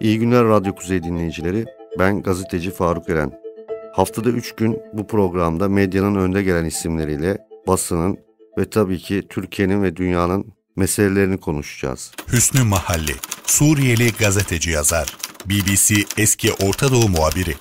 İyi günler Radyo Kuzey dinleyicileri. Ben gazeteci Faruk Eren. Haftada 3 gün bu programda medyanın önde gelen isimleriyle basının ve tabii ki Türkiye'nin ve dünyanın meselelerini konuşacağız. Hüsnü Mahalli, Suriyeli gazeteci yazar, BBC eski Orta Doğu muhabiri.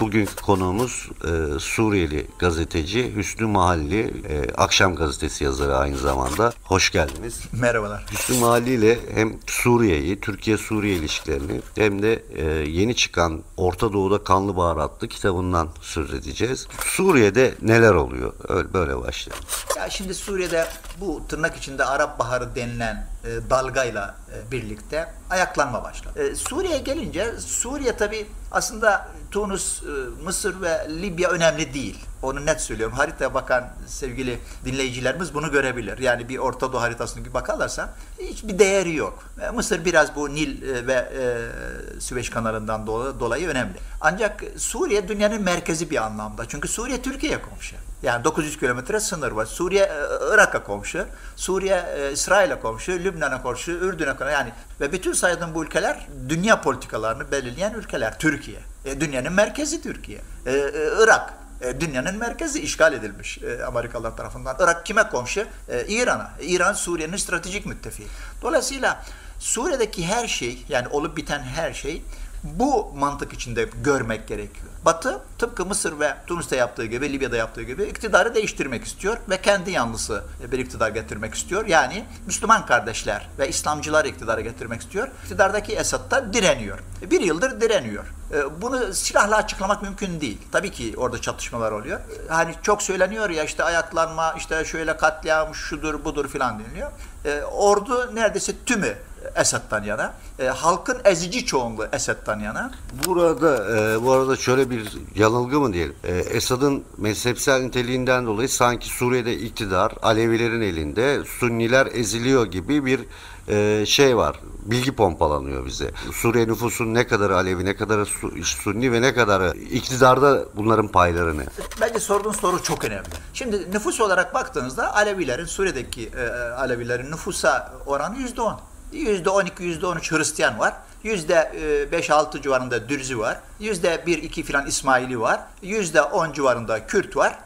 Bugünkü konuğumuz e, Suriyeli gazeteci Hüsnü Mahalli, e, Akşam Gazetesi yazarı aynı zamanda. Hoş geldiniz. Merhabalar. Hüsnü Mahalli ile hem Suriye'yi, Türkiye-Suriye ilişkilerini hem de e, yeni çıkan Orta Doğu'da Kanlı Bahar adlı kitabından söz edeceğiz. Suriye'de neler oluyor? Öyle böyle başlayalım. Ya şimdi Suriye'de bu tırnak içinde Arap Baharı denilen e, dalgayla e, birlikte ayaklanma başladı. E, Suriye'ye gelince Suriye tabi aslında Tunus, e, Mısır ve Libya önemli değil. Onu net söylüyorum. Haritaya bakan sevgili dinleyicilerimiz bunu görebilir. Yani bir Orta Doğu haritasına bir bakarlarsa hiçbir değeri yok. E, Mısır biraz bu Nil e, ve e, Süveyş kanalından dolayı önemli. Ancak Suriye dünyanın merkezi bir anlamda. Çünkü Suriye Türkiye'ye komşu. Yani 900 kilometre sınır var. Suriye e, Irak'a komşu, Suriye İsrail'e komşu, Lübnan'a komşu, Ürdün'e komşu. Yani ve bütün saydığım bu ülkeler dünya politikalarını belirleyen ülkeler. Türkiye. E, dünyanın merkezi Türkiye. E, Irak. E, dünyanın merkezi işgal edilmiş e, Amerikalılar tarafından. Irak kime komşu? E, İran'a. İran Suriye'nin stratejik müttefiği. Dolayısıyla Suriye'deki her şey yani olup biten her şey bu mantık içinde görmek gerekiyor. Batı tıpkı Mısır ve Tunus'ta yaptığı gibi, Libya'da yaptığı gibi iktidarı değiştirmek istiyor ve kendi yanlısı bir iktidar getirmek istiyor. Yani Müslüman kardeşler ve İslamcılar iktidara getirmek istiyor. İktidardaki Esad da direniyor. Bir yıldır direniyor. E, bunu silahla açıklamak mümkün değil. Tabii ki orada çatışmalar oluyor. Hani çok söyleniyor ya işte ayaklanma, işte şöyle katliam, şudur budur filan deniliyor. E, ordu neredeyse tümü Esad'dan yana. E, halkın ezici çoğunluğu Esad'dan yana. Burada e, bu arada şöyle bir yanılgı mı diyelim. E, Esad'ın mezhepsel niteliğinden dolayı sanki Suriye'de iktidar Alevilerin elinde Sunniler eziliyor gibi bir e, şey var. Bilgi pompalanıyor bize. Suriye nüfusunun ne kadar Alevi, ne kadar Sunni ve ne kadar iktidarda bunların paylarını. Bence sorduğun soru çok önemli. Şimdi nüfus olarak baktığınızda Alevilerin, Suriye'deki e, Alevilerin nüfusa oranı yüzde on. %12, %13 Hristiyan var. %5-6 civarında Dürzi var. %1-2 filan İsmaili var. %10 civarında Kürt var.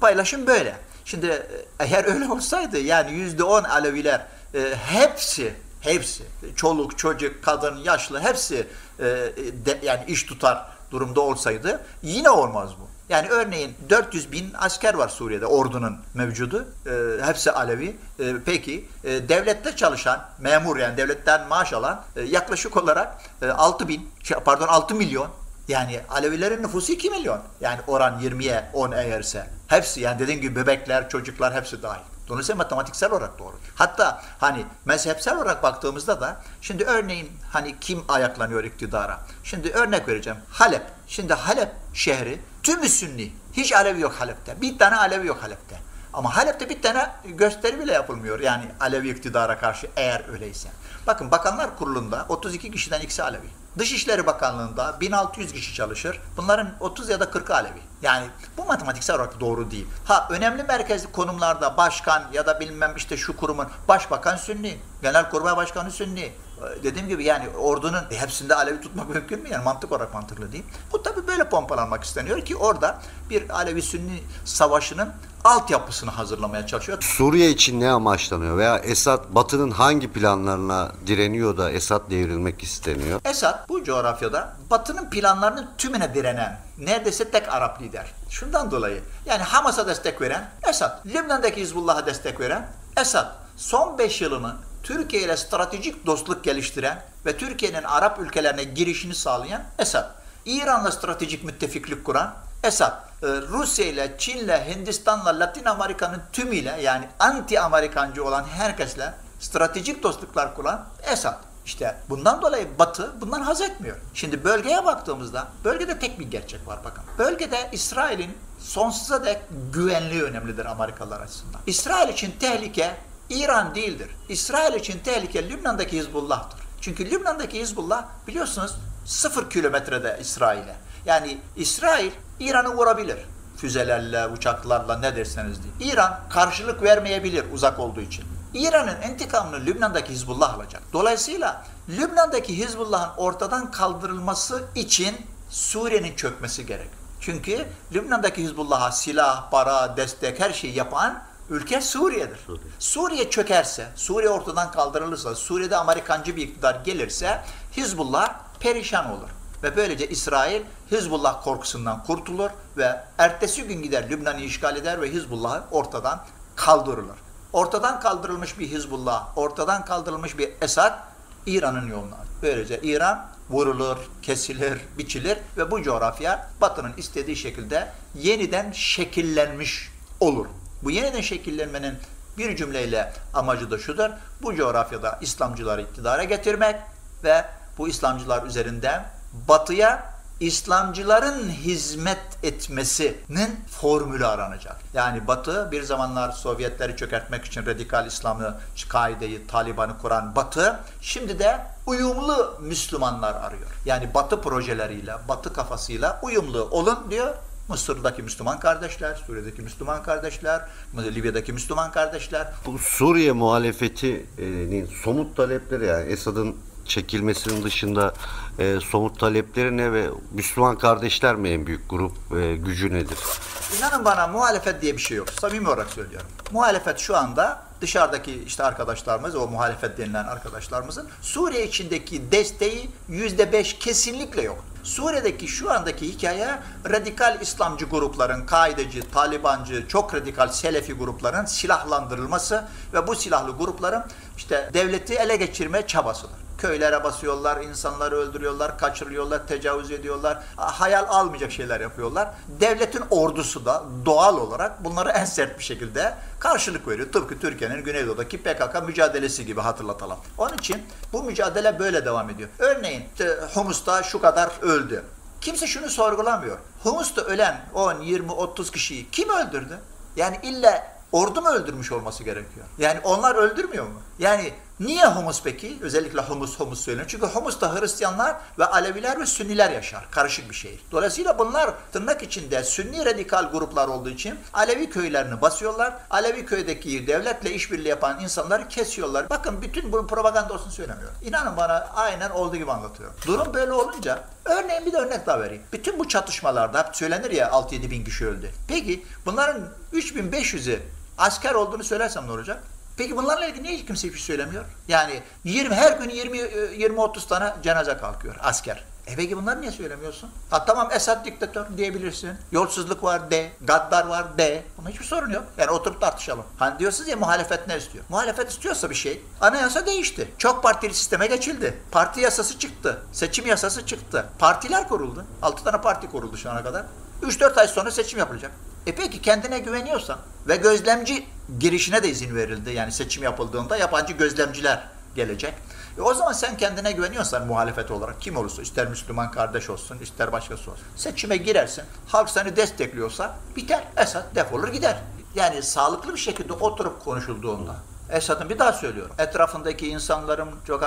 Paylaşım böyle. Şimdi eğer öyle olsaydı yani %10 Aleviler e, hepsi hepsi çoluk, çocuk, kadın, yaşlı hepsi e, de, yani iş tutar durumda olsaydı yine olmaz bu. Yani örneğin 400 bin asker var Suriye'de ordunun mevcudu. E, hepsi Alevi. E, peki e, devlette çalışan memur yani devletten maaş alan e, yaklaşık olarak e, 6 bin şey, pardon 6 milyon yani Alevilerin nüfusu 2 milyon. Yani oran 20'ye 10 eğerse. Hepsi yani dediğim gibi bebekler, çocuklar hepsi dahil. Dolayısıyla matematiksel olarak doğru. Hatta hani mezhepsel olarak baktığımızda da şimdi örneğin hani kim ayaklanıyor iktidara? Şimdi örnek vereceğim. Halep. Şimdi Halep şehri tümü Sünni. Hiç Alevi yok Halep'te. Bir tane Alevi yok Halep'te. Ama Halep'te bir tane gösteri bile yapılmıyor. Yani Alevi iktidara karşı eğer öyleyse. Bakın Bakanlar Kurulu'nda 32 kişiden ikisi Alevi. Dışişleri Bakanlığı'nda 1600 kişi çalışır. Bunların 30 ya da 40 Alevi. Yani bu matematiksel olarak doğru değil. Ha önemli merkezli konumlarda başkan ya da bilmem işte şu kurumun başbakan Sünni, Genelkurmay Başkanı Sünni, dediğim gibi yani ordunun hepsinde Alevi tutmak mümkün mü? Yani mantık olarak mantıklı değil. Bu tabii böyle pompalanmak isteniyor ki orada bir Alevi-Sünni savaşının altyapısını hazırlamaya çalışıyor. Suriye için ne amaçlanıyor veya Esad Batı'nın hangi planlarına direniyor da Esad devrilmek isteniyor? Esad bu coğrafyada Batı'nın planlarının tümüne direnen neredeyse tek Arap lider. Şundan dolayı yani Hamas'a destek veren Esad, Lübnan'daki Hizbullah'a destek veren Esad. Son 5 yılını Türkiye ile stratejik dostluk geliştiren ve Türkiye'nin Arap ülkelerine girişini sağlayan Esad. İran'la stratejik müttefiklik kuran Esad. Ee, Rusya ile, Çin ile, Hindistan'la, Latin Amerika'nın tümüyle yani anti-Amerikancı olan herkesle stratejik dostluklar kuran Esad. İşte bundan dolayı Batı bundan haz etmiyor. Şimdi bölgeye baktığımızda bölgede tek bir gerçek var bakın. Bölgede İsrail'in sonsuza dek güvenliği önemlidir Amerikalılar açısından. İsrail için tehlike İran değildir. İsrail için tehlike Lübnan'daki Hizbullah'tır. Çünkü Lübnan'daki Hizbullah biliyorsunuz sıfır kilometrede İsrail'e. Yani İsrail İran'ı vurabilir. Füzelerle, uçaklarla ne derseniz deyin. İran karşılık vermeyebilir uzak olduğu için. İran'ın intikamını Lübnan'daki Hizbullah alacak. Dolayısıyla Lübnan'daki Hizbullah'ın ortadan kaldırılması için Suriye'nin çökmesi gerek. Çünkü Lübnan'daki Hizbullah'a silah, para, destek her şeyi yapan ülke Suriye'dir. Suriye çökerse, Suriye ortadan kaldırılırsa, Suriye'de Amerikancı bir iktidar gelirse Hizbullah perişan olur. Ve böylece İsrail Hizbullah korkusundan kurtulur ve ertesi gün gider Lübnan'ı işgal eder ve Hizbullah'ı ortadan kaldırılır. Ortadan kaldırılmış bir Hizbullah, ortadan kaldırılmış bir Esad İran'ın yoluna. Böylece İran vurulur, kesilir, biçilir ve bu coğrafya Batı'nın istediği şekilde yeniden şekillenmiş olur. Bu yeniden şekillenmenin bir cümleyle amacı da şudur. Bu coğrafyada İslamcıları iktidara getirmek ve bu İslamcılar üzerinden Batı'ya İslamcıların hizmet etmesinin formülü aranacak. Yani Batı bir zamanlar Sovyetleri çökertmek için radikal İslam'ı, Kaide'yi, Taliban'ı kuran Batı şimdi de uyumlu Müslümanlar arıyor. Yani Batı projeleriyle, Batı kafasıyla uyumlu olun diyor. Mısır'daki Müslüman kardeşler, Suriye'deki Müslüman kardeşler, Libya'daki Müslüman kardeşler. Bu Suriye muhalefetinin somut talepleri yani Esad'ın çekilmesinin dışında e, somut talepleri ne ve Müslüman kardeşler mi en büyük grup e, gücü nedir? İnanın bana muhalefet diye bir şey yok. Samimi olarak söylüyorum. Muhalefet şu anda dışarıdaki işte arkadaşlarımız, o muhalefet denilen arkadaşlarımızın Suriye içindeki desteği yüzde beş kesinlikle yok. Suriye'deki şu andaki hikaye radikal İslamcı grupların, Kaideci, Talibancı, çok radikal Selefi grupların silahlandırılması ve bu silahlı grupların işte devleti ele geçirme çabasıdır. Köylere basıyorlar, insanları öldürüyorlar, kaçırıyorlar, tecavüz ediyorlar. Hayal almayacak şeyler yapıyorlar. Devletin ordusu da doğal olarak bunları en sert bir şekilde karşılık veriyor. Tıpkı Türkiye'nin Güneydoğu'daki PKK mücadelesi gibi hatırlatalım. Onun için bu mücadele böyle devam ediyor. Örneğin Humus'ta şu kadar öldü. Kimse şunu sorgulamıyor. Humus'ta ölen 10, 20, 30 kişiyi kim öldürdü? Yani illa ordu mu öldürmüş olması gerekiyor? Yani onlar öldürmüyor mu? Yani niye Humus peki? Özellikle Humus Humus söyleniyor. Çünkü Humus'ta Hristiyanlar ve Aleviler ve Sünniler yaşar. Karışık bir şehir. Dolayısıyla bunlar tırnak içinde Sünni radikal gruplar olduğu için Alevi köylerini basıyorlar. Alevi köydeki devletle işbirliği yapan insanları kesiyorlar. Bakın bütün bunun propaganda olsun söylemiyor. İnanın bana aynen olduğu gibi anlatıyorum. Durum böyle olunca örneğin bir de örnek daha vereyim. Bütün bu çatışmalarda hep söylenir ya 6-7 bin kişi öldü. Peki bunların 3500'ü asker olduğunu söylersem ne olacak? Peki bunlarla ilgili niye hiç kimse hiçbir şey söylemiyor? Yani 20 her gün 20 20 30 tane cenaze kalkıyor asker. E peki bunları niye söylemiyorsun? Ha tamam Esad diktatör diyebilirsin. Yolsuzluk var de, gaddar var de. Buna hiçbir sorun yok. Yani oturup tartışalım. Hani diyorsunuz ya muhalefet ne istiyor? Muhalefet istiyorsa bir şey. Anayasa değişti. Çok partili sisteme geçildi. Parti yasası çıktı. Seçim yasası çıktı. Partiler kuruldu. 6 tane parti kuruldu şu ana kadar. 3-4 ay sonra seçim yapılacak. E peki kendine güveniyorsan ve gözlemci girişine de izin verildi. Yani seçim yapıldığında yabancı gözlemciler gelecek. E o zaman sen kendine güveniyorsan muhalefet olarak kim olursa ister Müslüman kardeş olsun ister başkası olsun. Seçime girersin. Halk seni destekliyorsa biter. Esad defolur gider. Yani sağlıklı bir şekilde oturup konuşulduğunda. Esad'ın bir daha söylüyorum. Etrafındaki insanların çok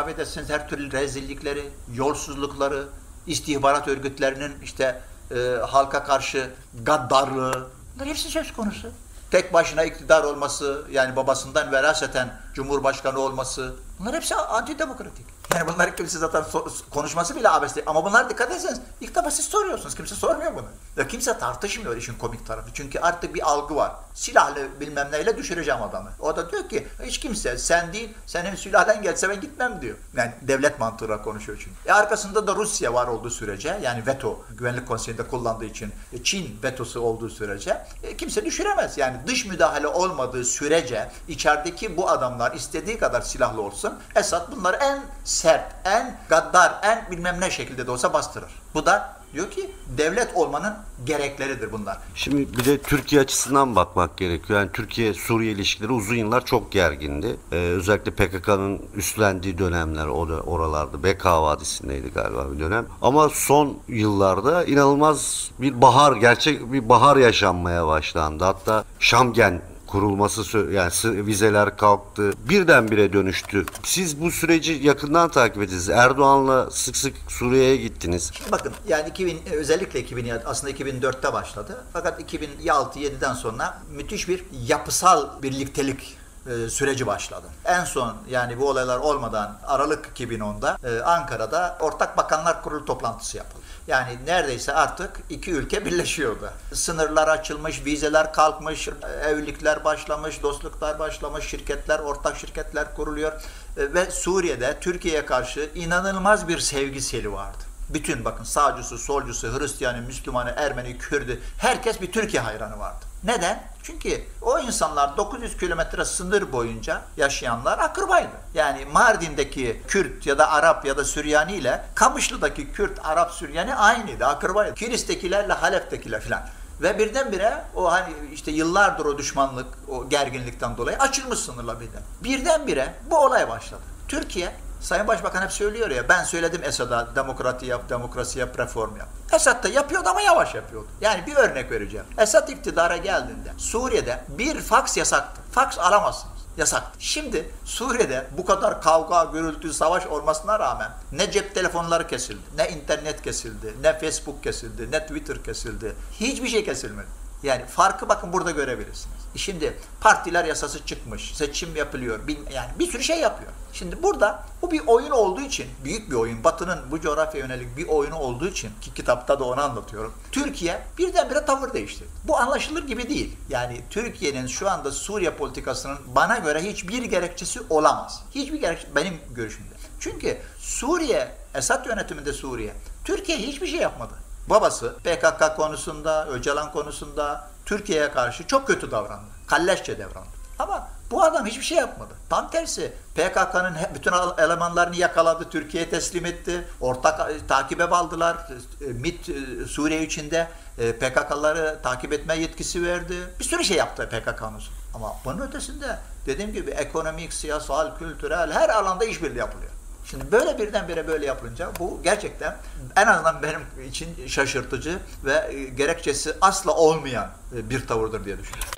her türlü rezillikleri, yolsuzlukları, istihbarat örgütlerinin işte e, halka karşı gaddarlığı, hepsi söz konusu. Tek başına iktidar olması, yani babasından veraseten cumhurbaşkanı olması, bunlar hepsi antidemokratik. Yani bunları kimse zaten so konuşması bile abesli. Ama bunlar dikkat etseniz ilk defa siz soruyorsunuz. Kimse sormuyor bunu. Ve kimse tartışmıyor işin komik tarafı. Çünkü artık bir algı var. Silahlı bilmem neyle düşüreceğim adamı. O da diyor ki hiç kimse sen değil senin sülalen gelse ben gitmem diyor. Yani devlet mantığıyla konuşuyor çünkü. E arkasında da Rusya var olduğu sürece yani veto güvenlik konseyinde kullandığı için e, Çin vetosu olduğu sürece e, kimse düşüremez. Yani dış müdahale olmadığı sürece içerideki bu adamlar istediği kadar silahlı olsun Esad bunları en sert, en gaddar, en bilmem ne şekilde de olsa bastırır. Bu da diyor ki devlet olmanın gerekleridir bunlar. Şimdi bir de Türkiye açısından bakmak gerekiyor. Yani Türkiye-Suriye ilişkileri uzun yıllar çok gergindi. Ee, özellikle PKK'nın üstlendiği dönemler oralarda. Beka Vadisi'ndeydi galiba bir dönem. Ama son yıllarda inanılmaz bir bahar, gerçek bir bahar yaşanmaya başlandı. Hatta Şamgen kurulması yani vizeler kalktı. Birdenbire dönüştü. Siz bu süreci yakından takip ettiniz. Erdoğan'la sık sık Suriye'ye gittiniz. Şimdi bakın yani 2000 özellikle 2000 aslında 2004'te başladı. Fakat 2006-7'den sonra müthiş bir yapısal birliktelik e, süreci başladı. En son yani bu olaylar olmadan Aralık 2010'da e, Ankara'da Ortak Bakanlar Kurulu toplantısı yapıldı. Yani neredeyse artık iki ülke birleşiyordu. Sınırlar açılmış, vizeler kalkmış, evlilikler başlamış, dostluklar başlamış, şirketler, ortak şirketler kuruluyor. E, Ve Suriye'de Türkiye'ye karşı inanılmaz bir sevgi seli vardı. Bütün bakın sağcısı, solcusu, Hristiyanı, Müslümanı, Ermeni, Kürdü herkes bir Türkiye hayranı vardı. Neden? Çünkü o insanlar 900 kilometre sınır boyunca yaşayanlar akrabaydı. Yani Mardin'deki Kürt ya da Arap ya da Süryani ile Kamışlı'daki Kürt, Arap, Süryani aynıydı, akrabaydı. Kilis'tekilerle Halep'tekiler filan. Ve birdenbire o hani işte yıllardır o düşmanlık, o gerginlikten dolayı açılmış sınırla birden. Birdenbire bu olay başladı. Türkiye Sayın Başbakan hep söylüyor ya ben söyledim Esad'a demokrati yap, demokrasi yap, reform yap. Esad da yapıyordu ama yavaş yapıyordu. Yani bir örnek vereceğim. Esad iktidara geldiğinde Suriye'de bir faks yasaktı. Faks alamazsınız. Yasaktı. Şimdi Suriye'de bu kadar kavga, gürültü, savaş olmasına rağmen ne cep telefonları kesildi, ne internet kesildi, ne Facebook kesildi, ne Twitter kesildi. Hiçbir şey kesilmedi. Yani farkı bakın burada görebilirsiniz. Şimdi partiler yasası çıkmış, seçim yapılıyor, yani bir sürü şey yapıyor. Şimdi burada bu bir oyun olduğu için, büyük bir oyun, Batı'nın bu coğrafya yönelik bir oyunu olduğu için ki kitapta da onu anlatıyorum. Türkiye birdenbire tavır değiştirdi. Bu anlaşılır gibi değil. Yani Türkiye'nin şu anda Suriye politikasının bana göre hiçbir gerekçesi olamaz. Hiçbir gerekçe benim görüşümde. Çünkü Suriye, Esad yönetiminde Suriye, Türkiye hiçbir şey yapmadı. Babası PKK konusunda, Öcalan konusunda Türkiye'ye karşı çok kötü davrandı. Kalleşçe davrandı. Ama bu adam hiçbir şey yapmadı. Tam tersi PKK'nın bütün elemanlarını yakaladı, Türkiye'ye teslim etti. Ortak e, takibe aldılar. E, MİT e, Suriye içinde PKK'ları takip etme yetkisi verdi. Bir sürü şey yaptı PKK'nın. Ama bunun ötesinde dediğim gibi ekonomik, siyasal, kültürel her alanda işbirliği yapılıyor. Şimdi böyle birdenbire böyle yapılınca bu gerçekten en azından benim için şaşırtıcı ve e, gerekçesi asla olmayan e, bir tavırdır diye düşünüyorum.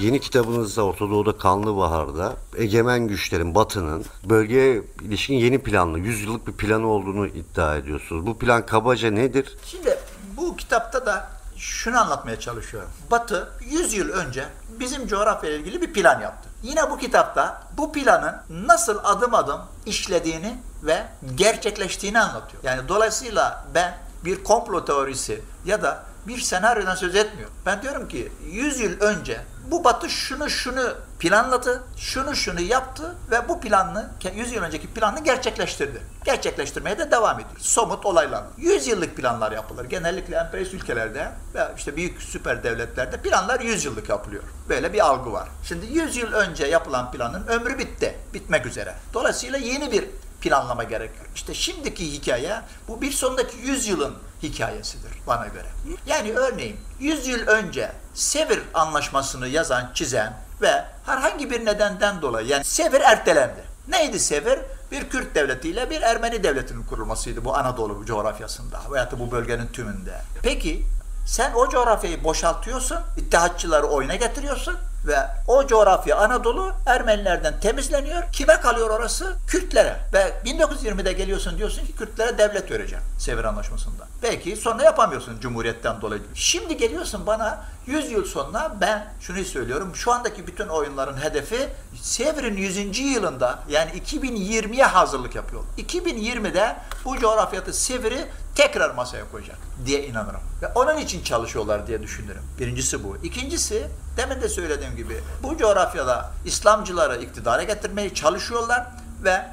Yeni kitabınızda Orta Doğu'da Kanlı Bahar'da egemen güçlerin Batı'nın bölgeye ilişkin yeni planlı, 100 yıllık bir planı olduğunu iddia ediyorsunuz. Bu plan kabaca nedir? Şimdi bu kitapta da şunu anlatmaya çalışıyorum. Batı 100 yıl önce bizim coğrafya ile ilgili bir plan yaptı. Yine bu kitapta bu planın nasıl adım adım işlediğini ve gerçekleştiğini anlatıyor. Yani dolayısıyla ben bir komplo teorisi ya da bir senaryodan söz etmiyorum. Ben diyorum ki 100 yıl önce bu Batı şunu şunu planladı, şunu şunu yaptı ve bu planını, 100 yıl önceki planını gerçekleştirdi. Gerçekleştirmeye de devam ediyor. Somut olaylar. 100 yıllık planlar yapılır. Genellikle emperyalist ülkelerde ve işte büyük süper devletlerde planlar 100 yıllık yapılıyor. Böyle bir algı var. Şimdi 100 yıl önce yapılan planın ömrü bitti. Bitmek üzere. Dolayısıyla yeni bir planlama gerekiyor. İşte şimdiki hikaye bu bir sonraki 100 yılın hikayesidir bana göre. Yani örneğin 100 yıl önce Sevr anlaşmasını yazan, çizen ve herhangi bir nedenden dolayı yani Sevr ertelendi. Neydi Sevr? Bir Kürt devletiyle bir Ermeni devletinin kurulmasıydı bu Anadolu coğrafyasında veyahut da bu bölgenin tümünde. Peki sen o coğrafyayı boşaltıyorsun, ittihatçıları oyuna getiriyorsun ve o coğrafya Anadolu Ermenilerden temizleniyor. Kime kalıyor orası? Kürtlere. Ve 1920'de geliyorsun diyorsun ki Kürtlere devlet vereceğim Sevr Anlaşması'nda. Belki sonra yapamıyorsun Cumhuriyet'ten dolayı. Şimdi geliyorsun bana 100 yıl sonra ben şunu söylüyorum. Şu andaki bütün oyunların hedefi Sevr'in 100. yılında yani 2020'ye hazırlık yapıyor. 2020'de bu coğrafyada Sevr'i tekrar masaya koyacak diye inanırım. Ve onun için çalışıyorlar diye düşünürüm. Birincisi bu. İkincisi demin de söylediğim gibi bu coğrafyada İslamcıları iktidara getirmeye çalışıyorlar ve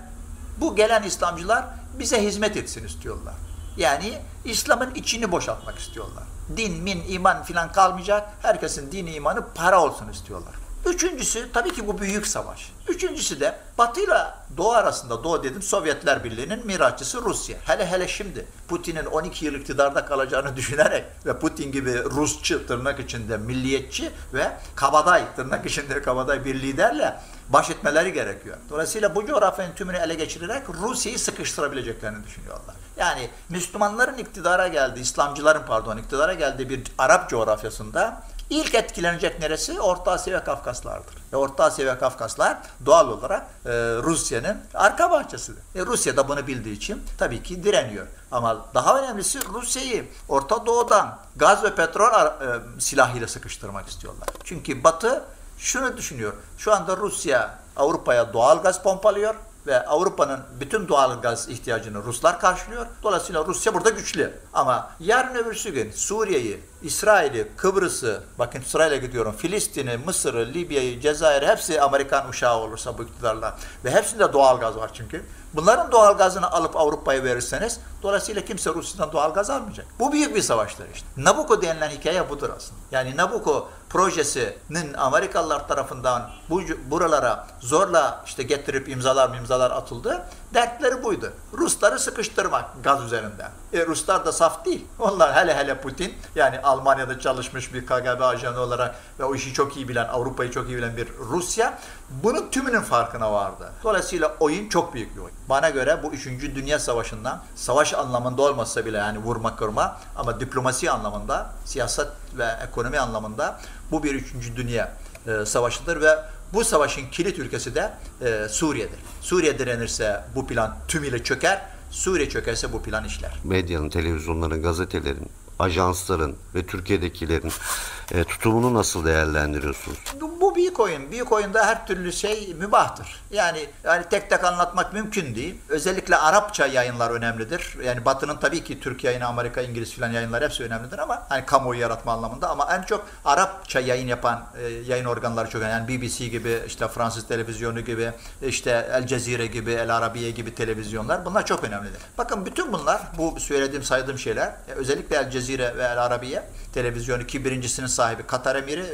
bu gelen İslamcılar bize hizmet etsin istiyorlar. Yani İslam'ın içini boşaltmak istiyorlar. Din, min, iman filan kalmayacak. Herkesin dini imanı para olsun istiyorlar. Üçüncüsü tabii ki bu büyük savaş. Üçüncüsü de Batı ile Doğu arasında, Doğu dedim Sovyetler Birliği'nin mirasçısı Rusya. Hele hele şimdi Putin'in 12 yıl iktidarda kalacağını düşünerek ve Putin gibi Rusçı tırnak içinde milliyetçi ve kabadayı tırnak içinde kabadayı bir liderle baş etmeleri gerekiyor. Dolayısıyla bu coğrafyanın tümünü ele geçirerek Rusya'yı sıkıştırabileceklerini düşünüyorlar. Yani Müslümanların iktidara geldiği, İslamcıların pardon iktidara geldiği bir Arap coğrafyasında İlk etkilenecek neresi? Orta Asya ve Kafkaslardır. Ve Orta Asya ve Kafkaslar doğal olarak e, Rusya'nın arka bahçesidir. E, Rusya da bunu bildiği için tabii ki direniyor. Ama daha önemlisi Rusya'yı Orta Doğu'dan gaz ve petrol e, silahıyla sıkıştırmak istiyorlar. Çünkü Batı şunu düşünüyor. Şu anda Rusya Avrupa'ya doğal gaz pompalıyor ve Avrupa'nın bütün doğal gaz ihtiyacını Ruslar karşılıyor. Dolayısıyla Rusya burada güçlü. Ama yarın öbürsü gün Suriye'yi, İsrail'i, Kıbrıs'ı, bakın sırayla gidiyorum, Filistin'i, Mısır'ı, Libya'yı, Cezayir'i hepsi Amerikan uşağı olursa bu iktidarlar. Ve hepsinde doğal gaz var çünkü. Bunların doğal gazını alıp Avrupa'ya verirseniz dolayısıyla kimse Rusya'dan doğal gaz almayacak. Bu büyük bir savaştır işte. Nabucco denilen hikaye budur aslında. Yani Nabucco projesinin Amerikalılar tarafından bu buralara zorla işte getirip imzalar imzalar atıldı. Dertleri buydu. Rusları sıkıştırmak gaz üzerinden. E, Ruslar da saf değil. Onlar hele hele Putin yani Almanya'da çalışmış bir KGB ajanı olarak ve o işi çok iyi bilen, Avrupa'yı çok iyi bilen bir Rusya bunun tümünün farkına vardı. Dolayısıyla oyun çok büyük bir oyun. Bana göre bu 3. Dünya Savaşı'ndan savaş anlamında olmasa bile yani vurma kırma ama diplomasi anlamında, siyaset ve ekonomi anlamında bu bir 3. Dünya e, Savaşı'dır ve bu savaşın kilit ülkesi de e, Suriye'dir. Suriye direnirse bu plan tümüyle çöker, Suriye çökerse bu plan işler. Medyanın, televizyonların, gazetelerin, ajansların ve Türkiye'dekilerin e, tutumunu nasıl değerlendiriyorsunuz? Bu, büyük oyun. Büyük oyunda her türlü şey mübahtır. Yani yani tek tek anlatmak mümkün değil. Özellikle Arapça yayınlar önemlidir. Yani Batı'nın tabii ki Türk yayını, Amerika, İngiliz filan yayınlar hepsi önemlidir ama hani kamuoyu yaratma anlamında ama en çok Arapça yayın yapan e, yayın organları çok önemli. Yani BBC gibi, işte Fransız televizyonu gibi, işte El Cezire gibi, El Arabiye gibi televizyonlar bunlar çok önemlidir. Bakın bütün bunlar bu söylediğim saydığım şeyler e, özellikle El Cezire ve El Arabiye televizyonu ki birincisinin sahibi Katar Emiri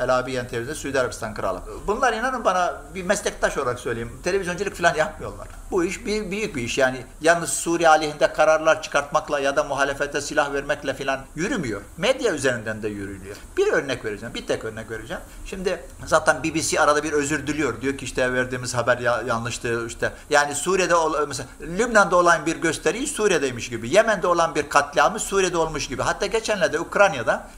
El Abiyen televizyonu Suudi Arabistan Kralı. Bunlar inanın bana bir meslektaş olarak söyleyeyim. Televizyonculuk falan yapmıyorlar. Bu iş bir, büyük bir iş. Yani yalnız Suriye aleyhinde kararlar çıkartmakla ya da muhalefete silah vermekle falan yürümüyor. Medya üzerinden de yürülüyor. Bir örnek vereceğim. Bir tek örnek vereceğim. Şimdi zaten BBC arada bir özür diliyor. Diyor ki işte verdiğimiz haber ya, yanlıştı. işte Yani Suriye'de mesela Lübnan'da olan bir gösteriyi Suriye'deymiş gibi. Yemen'de olan bir katliamı Suriye'de olmuş gibi. Hatta geçenlerde Ukrayna'da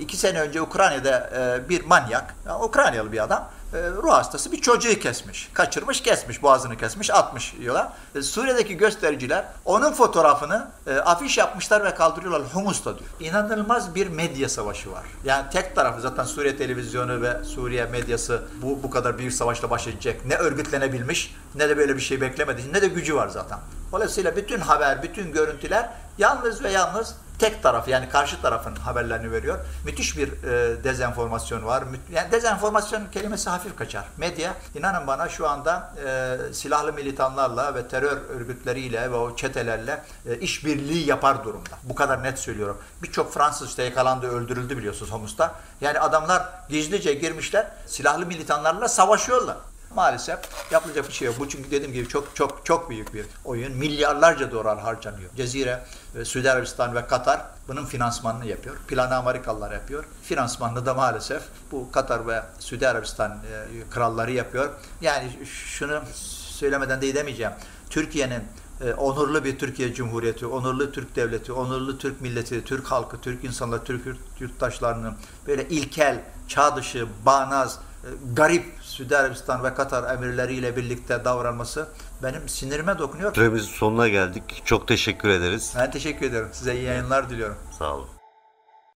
iki sene önce Ukrayna'da bir manyak, Ukraynalı bir adam ruh hastası bir çocuğu kesmiş. Kaçırmış, kesmiş, boğazını kesmiş, atmış yola. E, Suriye'deki göstericiler onun fotoğrafını e, afiş yapmışlar ve kaldırıyorlar Humus'ta diyor. İnanılmaz bir medya savaşı var. Yani tek tarafı zaten Suriye televizyonu ve Suriye medyası bu, bu kadar büyük savaşla baş edecek. Ne örgütlenebilmiş ne de böyle bir şey beklemedi. Ne de gücü var zaten. Dolayısıyla bütün haber, bütün görüntüler yalnız ve yalnız tek taraf yani karşı tarafın haberlerini veriyor. Müthiş bir e, dezenformasyon var. Yani dezenformasyon kelimesi hafif kaçar. Medya inanın bana şu anda e, silahlı militanlarla ve terör örgütleriyle ve o çetelerle e, işbirliği yapar durumda. Bu kadar net söylüyorum. Birçok Fransız işte yakalandı, öldürüldü biliyorsunuz Homus'ta. Yani adamlar gizlice girmişler, silahlı militanlarla savaşıyorlar. Maalesef yapılacak bir şey yok. Bu çünkü dediğim gibi çok çok çok büyük bir oyun. Milyarlarca dolar harcanıyor. Cezire, Suudi Arabistan ve Katar bunun finansmanını yapıyor. Planı Amerikalılar yapıyor. Finansmanını da maalesef bu Katar ve Suudi Arabistan e, kralları yapıyor. Yani şunu söylemeden de edemeyeceğim. Türkiye'nin e, onurlu bir Türkiye Cumhuriyeti, onurlu Türk devleti, onurlu Türk milleti, Türk halkı, Türk insanları, Türk yurttaşlarının böyle ilkel, çağ dışı, bağnaz, e, garip Suudi Arabistan ve Katar emirleriyle birlikte davranması benim sinirime dokunuyor. Süremizin sonuna geldik. Çok teşekkür ederiz. Ben teşekkür ederim. Size iyi yayınlar diliyorum. Sağ olun.